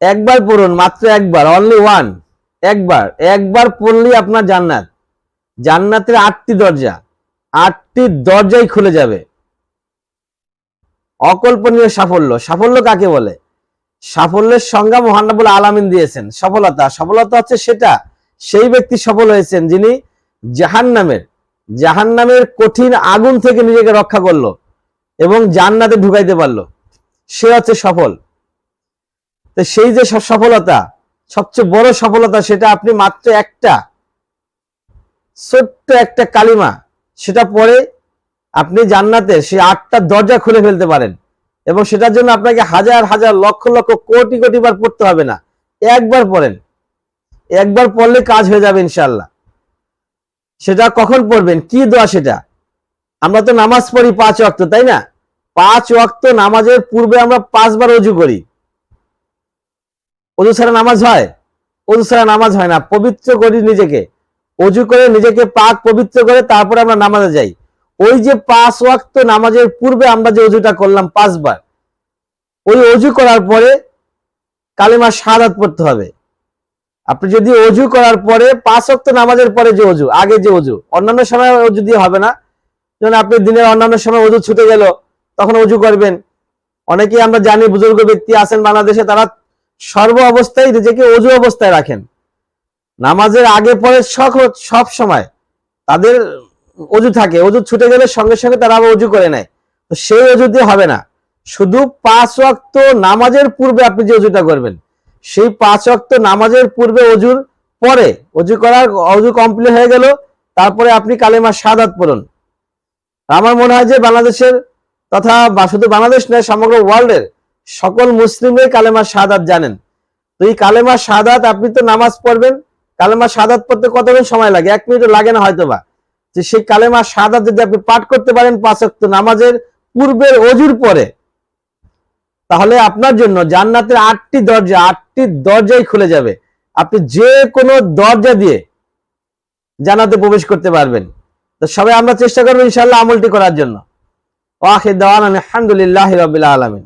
একবার পড়ুন, মাত্র একবার অনলি ওয়ান একবার একবার পড়লেই আপনার জান্নাত। জান্নাতের আটটি দরজা, আটটি দরজাই খুলে যাবে। অকল্পনীয় সাফল্য সাফল্য কাকে বলে? সাফল্যের সংজ্ঞা মহানবুল আলামিন দিয়েছেন। সফলতা সফলতা হচ্ছে সেটা, সেই ব্যক্তি সফল হয়েছেন যিনি জাহান্নামের জাহান্নামের কঠিন আগুন থেকে নিজেকে রক্ষা করল এবং জান্নাতে ঢুকাইতে পারল। সে হচ্ছে সফল। তো সেই যে স- সফলতা, সবচেয়ে বড় সফলতা সেটা আপনি মাত্র একটা, ছোট্ট একটা কালিমা, সেটা পরে আপনি জান্নাতে সেই আটটা দরজা খুলে ফেলতে পারেন। এবং সেটার জন্য আপনাকে হাজার হাজার, লক্ষ লক্ষ, কোটি কোটি বার পড়তে হবে না। একবার পড়েন। একবার পড়লে কাজ হয়ে যাবে ইনশাল্লাহ সেটা কখন পড়বেন? কি দোয়া সেটা? আমরা তো নামাজ পড়ি পাঁচ ওয়াক্ত, তাই না? পাঁচ ওয়াক্ত নামাজের পূর্বে আমরা পাঁচবার অজু করি। অজু ছাড়া নামাজ হয়? অজু ছাড়া নামাজ হয় না। পবিত্র করি নিজেকে। অজু করে নিজেকে পাক পবিত্র করে তারপরে আমরা নামাজে যাই। ওই যে পাঁচ ওয়াক্ত নামাজের পূর্বে আমরা যে অজুটা করলাম পাঁচবার, ওই অজু করার পরে কালেমা শাহাদাত পড়তে হবে। আপনি যদি অজু করার পরে পাঁচ ওয়াক্ত নামাজের পরে যে অজু, আগে যে অজু, অন্যান্য সময় অজু দিয়ে হবে না। যেমন আপনি দিনের অন্যান্য সময় অজু ছুটে গেল, তখন অজু করবেন। অনেকেই আমরা জানি, বুজুর্গ ব্যক্তি আছেন বাংলাদেশে, তারা সর্ব অবস্থায় নিজেকে অজু অবস্থায় রাখেন। নামাজের আগে পরে সব সময় তাদের অজু থাকে, অজু ছুটে গেলে সঙ্গে সঙ্গে তারা আবার অজু করে নেয়। তো সেই অজু দিয়ে হবে না। শুধু পাঁচ ওয়াক্ত নামাজের পূর্বে আপনি যে অজুটা করবেন, সেই পাঁচ ওয়াক্ত নামাজের পূর্বে অজুর পরে অজু করার অজু কমপ্লিট হয়ে গেল, তারপরে আপনি কালেমা সাদাত পড়ুন। আমার মনে হয় যে বাংলাদেশের তথা শুধু বাংলাদেশ নয়, সমগ্র ওয়ার্ল্ডের সকল মুসলিমরাই কালেমা সাদাত জানেন। তো এই কালেমা সাদাত আপনি তো নামাজ পড়বেন কালেমা সাদাত পড়তে কতক্ষণ সময় লাগে? এক মিনিটও লাগে না হয়তো বা যে সেই কালেমা সাদাত যদি আপনি পাঠ করতে পারেন পাঁচ ওয়াক্ত নামাজের পূর্বের অজুর পরে, তাহলে আপনার জন্য জান্নাতের আটটি দরজা, আটটি দরজাই খুলে যাবে। আপনি যে কোনো দরজা দিয়ে জান্নাতে প্রবেশ করতে পারবেন। তো সবাই আমরা চেষ্টা করব ইনশাল্লাহ আমলটি করার জন্য। দাওয়ান আলহামদুলিল্লাহ রবিল আলমিন।